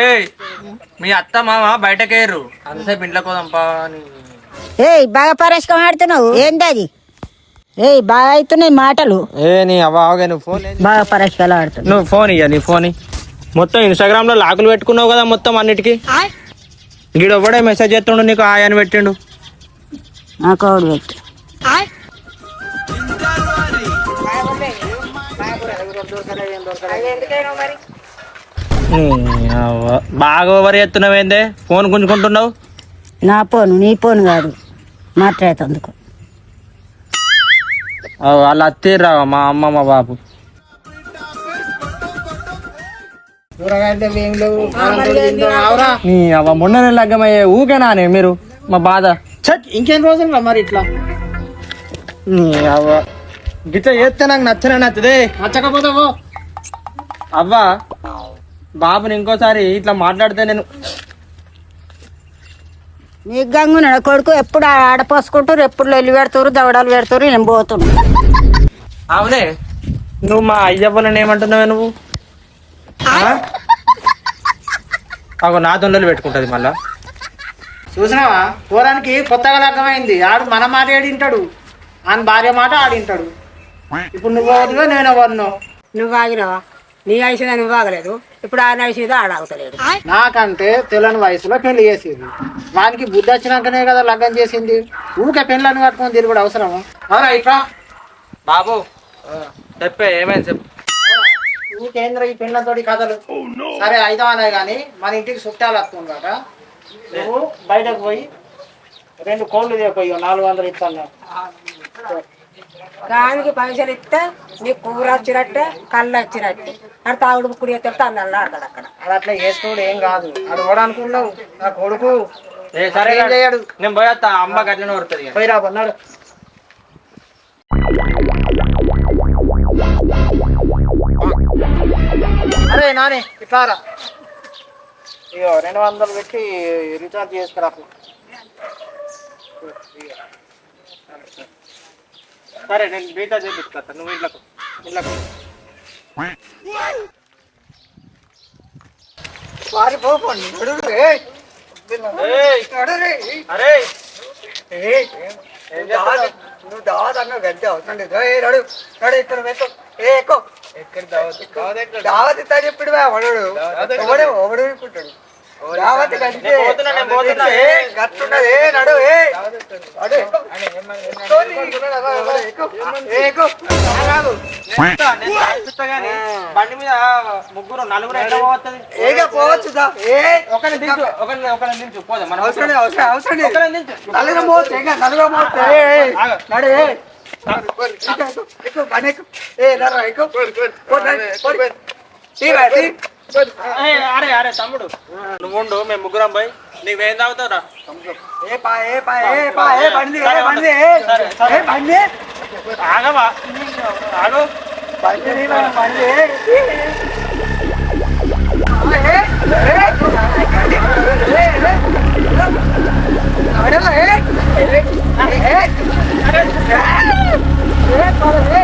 ఏయ్ మీ అత్త మామ బయటకేరు అంతసేపు ఇంట్లో కోదంపా అని ఏయ్ బాగా పరేషకం ఆడుతున్నావు ఏంది అది ఏయ్ బాగా అవుతున్నాయి మాటలు ఏ నీ అవ్వ ఆగే నువ్వు ఫోన్ బాగా పరేషకాలు ఆడుతున్నావు నువ్వు ఫోన్ ఇయ్య నీ ఫోన్ ఇయ్యి. మొత్తం ఇన్స్టాగ్రామ్లో లాకులు పెట్టుకున్నావు కదా మొత్తం అన్నిటికీ గీడు ఒకడే మెసేజ్ చేస్తుండు నీకు హాయ్ అని పెట్టిండు నా కోడు పెట్టు నీ అవ్వ. బాగా ఓవర్ చేస్తున్నావు ఏందే? ఫోన్ గుంజుకుంటున్నావు? నా ఫోను నీ ఫోన్ కాదు. మాట్లాడేందుకు అవ్వ, వాళ్ళ అత్తీర్రా మా అమ్మ మా బాబు. మొన్న లగ్గమయ్యే ఊకేనా నే మీరు మా బాధ. చట్ ఇంకెన్ని రోజులు మరి ఇట్లా? నీ అవ్వ. గిట్ల చేస్తే నాకు నచ్చనే నచ్చదే. నచ్చకపోతే పో. అవ్వ బాబుని ఇంకోసారి ఇట్లా మాట్లాడితే నేను నీ గంగున కొడుకు ఎప్పుడు ఆడపోసుకుంటారు ఎప్పుడు లొల్లి పెడతారు దవడాలు పెడతారు నేను పోతున్నా అవునే. నువ్వు మా అయ్యవ్వలని ఏమంటున్నావే నువ్వు? అగో నా దొండలు పెట్టుకుంటది మళ్ళా. చూసినావా? పోరానికి కొత్తగా లగ్గమైంది ఆడు మన మాట ఏడింటాడు ఆయన భార్య మాట ఆడింటాడు ఇప్పుడు నువ్వు నేను వన్ను నువ్వు ఆగినావా? నీ వయసు నువ్వు ఆగలేదు ఇప్పుడు ఆయన వయసు ఆడాగుతలేడు నాకంటే తెలియని వయసులో పెళ్ళి చేసింది. వానికి బుద్ధి వచ్చినాకనే కదా లగ్గం చేసింది. ఊకే పెళ్ళని కట్టుకొని తిరుగుడు అవసరమా? అవునా ఇట్లా బాబు చెప్పే ఏమైంది చెప్పు. ఊకేంద్ర ఈ పెళ్ళతోటి కథలు. సరే అయిదా అనే కానీ మన ఇంటికి చుట్టాలు వస్తుందట. నువ్వు బయటకు పోయి రెండు కోళ్ళు తీయపోయి నాలుగు వందలు ఇస్తాను దానికి పైసలు ఇస్తే నీకు కూర వచ్చినట్టే కళ్ళు వచ్చినట్టే. అక్కడ తాగుడు ముక్కుడు ఎత్తే అన్నల్లా ఆడతాడు అక్కడ అది అట్లా చేసుకోడు ఏం కాదు. అది ఓడనుకున్నావు నా కొడుకు ఏ సరే ఏం చేయడు. నేను పోయేస్తా అమ్మ గట్లనే కొడుతుంది పోయిరా అన్నాడు అరే నాని ఇట్లారా ఇగో రెండు వందలు పెట్టి రీఛార్జ్ చేసుకురా. సరే నేను రీఛార్జ్ చేపిస్తా నువ్వు ఇంట్లోకి ఇంట్లోకి వారి పోపండి నడురు, ఏయ్. ఏయ్, నడురు, ఏయ్. అరే. ఏయ్, నువ్వు దావత్ నువ్వు దావత్ అన్నావు గంటే అవుతుంది ఏ నడు. నడు ఇక్కడ పెట్టు ఏ ఎక్కువ ఎక్కడ దావత్? దావత్ ఇస్తా చెప్పాడు వాడు. ఒకడే ఒకడు దావత్ నడు గానీ బండి మీద ముగ్గురు నలుగురు ఎట్లా పోతుంది ఏగా పోవచ్చు ఒకరిని దించు ఒకరిని ఒకరిని దించు. పోదాం మనం అవసరం అవసరం అవసరం లేదు. ఒకరిని దించు. నలుగురు మోస్తే ఏగా? నలుగురు నడు నడు ఎక్కు. పో, నడు, పో. తీ రా, తీ. ఏయ్, అరే అరే తమ్ముడు నువ్వు ఉండు మేము ముగ్గురం పోయి నీకు ఏం తాగుతావురా ఏ పా ఏ పా ఏ పా ఏ బండి ఏ బండి ఏ సరే, సరే. ఏ బండి ఆగవా ఆగు బండి ఏ, బండి ఏ. ఏ, ఏ, ఏ, ఏ, ఏ. నడల, ఏ, ఏ, ఏ, ఏ. ఏ, పద, ఏ, పద, ఏ.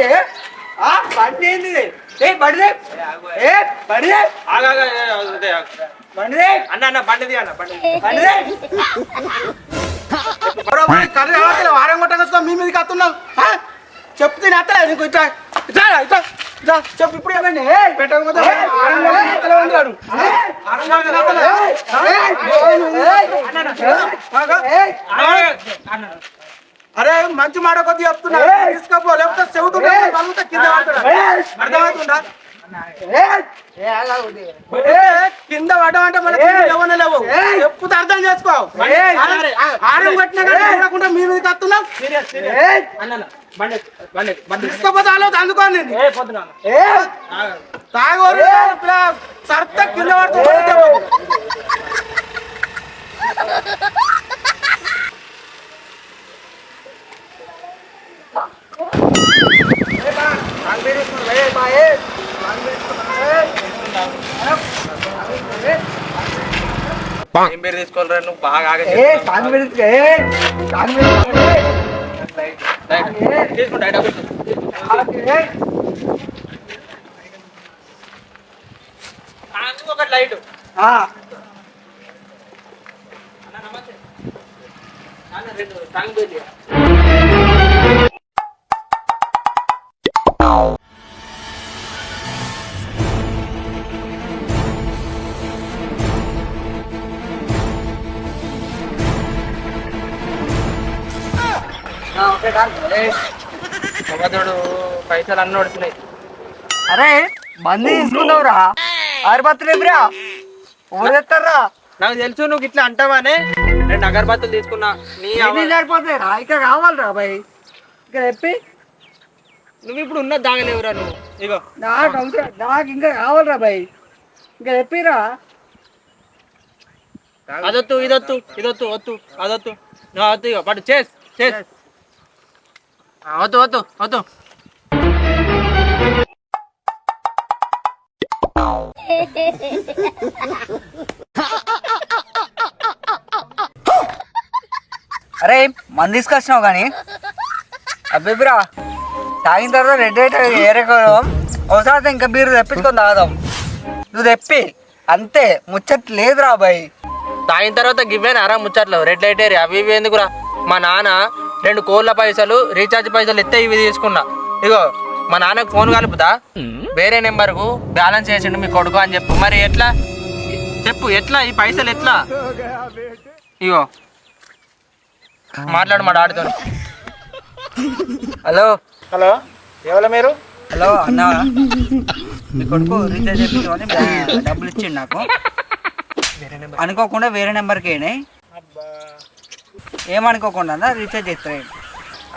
మనకు ఎక్కువ, ఏ, పద, ఎక్కువ, ఏ. ఆ, బండి ఏంది ఏ బండి ఏ బండి ఆగా ఆగా, ఏ, అదే, ఆగు. బండి అన్న అన్న బండిది అన్న బండి బండి కర్రీ రావట్లే వారం కొట్టగా మీ మీదకి వస్తున్నాం చెప్తే అత్తలే నీకు ఇట్లా ఇట్లా ఇట్లా ఇట్లా చెప్పు ఇప్పుడు ఏమండి అరే మంచి మాట కొద్ది చెప్తున్నా. తీసుకోపో లేకపోతే చెబుతుంటే కింద. అర్థమవుతుందా? కింద పడ్డామంటే మన ఎవరు లేవు? చెప్పుతే అర్థం చేసుకో. ఆరం చూడకుండా మీ మీద కత్తున్నాం? తీసుకోపోతే ఆలోచన అందుకోండి తాగోరు సర్త కింద పడుతుంది తీసుకోవాలరా? నువ్వు బాగా ఒకటి లైట్. రెండు టాంగ్ మగధుడు పైసలు అన్నీ వడుతున్నాయి అరే మంది తీసుకున్నావురా? ఆరిపత్రులేపురా ఊరు తెస్తారా? నాకు తెలుసు నువ్వు ఇట్లా అంటావానే. రెండు అగరబత్తులు తీసుకున్నా. నీ ఎన్ని సరిపోతాయిరా ఇక్కడ కావాలిరా బాయ్. ఇక్కడ చెప్పి. నువ్వు ఇప్పుడు ఉన్న దాగలేవురా నువ్వు. ఇగో. నాకు అవసరం నాకు ఇంకా కావాలిరా బాయ్. ఇంకా చెప్పిరా. అదొత్తు ఇదొత్తు ఇదొత్తు వత్తు అదొత్తు. నువ్వు వద్దు ఇగో పట్టు చేస్. చేస్. వద్దు వద్దు వద్దు. అరే మంది తీసుకొచ్చినావు కానీ. అబ్బిబ్రా తాగిన తర్వాత రెడ్ అయితే ఏరేకోవడం ఒకసారి ఇంకా బీరు తెప్పించుకొని తాగదాం. నువ్వు తెప్పి. అంతే ముచ్చట్ లేదురా బాయ్. తాగిన తర్వాత గివ్వేనా రా ముచ్చట్లు. రెడ్ లైట్ ఏరియా అవి ఇవి ఎందుకురా? మా నాన్న రెండు కోళ్ళ పైసలు రీఛార్జ్ పైసలు ఎత్తే ఇవి తీసుకున్నా. ఇగో మా నాన్నకు ఫోన్ కలుపుతా. వేరే నెంబర్కు బ్యాలెన్స్ చేసిండు మీ కొడుకు అని చెప్పు. మరి ఎట్లా? చెప్పు ఎట్లా? ఈ పైసలు ఎట్లా? ఇగో. మాట్లాడు మా డాడీతో. హలో? హలో ఎవరు మీరు? హలో అన్న. మీ కొడుకు రీఛార్జ్ చేయించుకొని డబ్బులు ఇచ్చిండు నాకు. అనుకోకుండా వేరే నెంబర్కి అయినాయి ఏమనుకోకుండా అన్న రీఛార్జ్ చేస్తాయి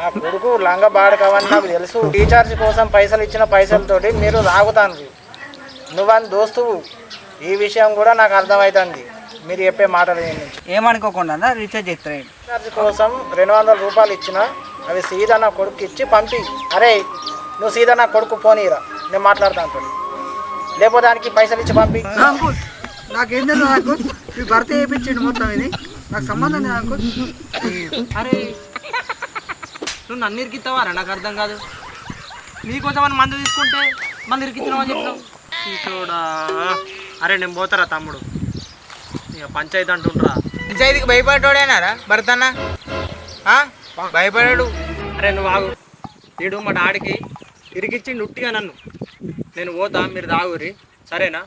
ఆ కొడుకు లంగ బాడు కావని నాకు తెలుసు. రీఛార్జ్ కోసం పైసలు ఇచ్చిన పైసలతోటి మీరు తాగుతాను నువ్వని దోస్తువు ఈ విషయం కూడా నాకు అర్థమవుతుంది మీరు చెప్పే మాటలు ఏమనుకోకుండా అన్న రీఛార్జ్ చేస్తాయి రీఛార్జ్ కోసం రెండు వందల రూపాయలు ఇచ్చిన అవి సీదా నా కొడుకు ఇచ్చి పంపి. అరే నువ్వు సీదా నా కొడుకు పోనీరా నేను మాట్లాడతాను. లేకపోతే దానికి పైసలు ఇచ్చి పంపి. నాకేం తెలుసు నాకు మీ భర్త చేయించండి మొత్తం ఇది. నాకు సంబంధం అంకుల్. అరే నువ్వు నన్ను ఇరికిస్తావారా నాకు అర్థం కాదు. నీకోసం అని మందు తీసుకుంటే మందు ఇరికిచ్చినావు అని చెప్పినావు చూడా. అరే నేను పోతారా తమ్ముడు? ఇక పంచాయతీ అంటుండ్రా. పంచాయతీకి భయపడ్డాడేనారా భర్తన్న? భయపడాడు. అరే నువ్వు ఆగు. వీడు మా డాడీకి ఇరికిచ్చి నుట్టిగా నన్ను. నేను పోతా మీరు తాగురి సరేనా?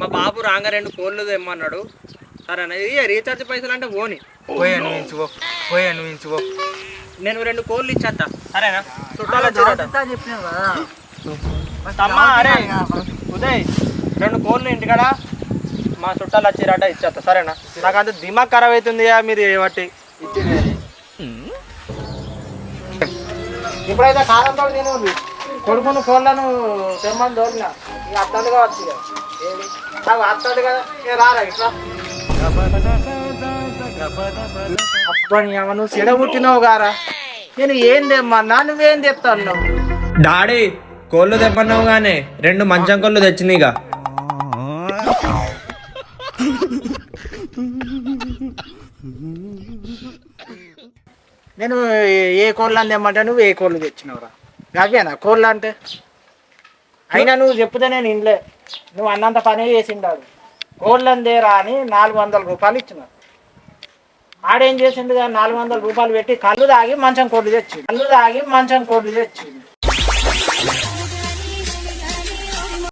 మా బాబు రాంగ రెండు కోళ్ళు తెమ్మన్నాడు. సరేనా ఇక రీఛార్జ్ పైసలు అంటే పోని. పోయాను ఇంచుకో పోయాను ఇంచుకో నేను రెండు కోళ్ళు ఇచ్చేస్తా సరేనా? చుట్టాలు వచ్చిరట. చెప్పినావు కదా. తమ్మ అరే ఉదయ్ రెండు కోళ్ళు ఇంటికాడ. మా చుట్టాలు వచ్చిరట ఇచ్చేస్తా సరేనా? నాకు అంత దిమాగ్ ఖరాబ్ అవుతుంది మీరు బట్టి ఇప్పుడైతే కాలంతో నేను కొడుకును కోళ్ళను తెమ్మని దోరిన ఇక అత్తంది కావచ్చు ఇక. ఏది? నాకు అత్తంది కదా. రారా ఇట్లా? అబ్బా నువ్వు గారా. నేను ఏం తెమ్మన్నా నువ్వేం తెస్తాను డాడీ కోళ్ళు తెమ్మన్నావు గానే రెండు మంచం కోళ్ళు తెచ్చిందిగా నేను ఏ- కోళ్ళు అని తెమ్మంటే నువ్వు ఏ కోళ్ళు తెచ్చినావురా? అవేనా కోళ్ళు అంటే అయినా నువ్వు చెప్తే నేను ఇంట్లో నువ్వు అన్నంత పనే చేసిండాడు. కోళ్ళని అని నాలుగు వందల రూపాయలు ఇచ్చినారు. ఆడేం చేసిండు నాలుగు వందల రూపాయలు పెట్టి కళ్ళు తాగి మంచం కోళ్ళు తెచ్చి కళ్ళు తాగి మంచం కోళ్ళు తెచ్చి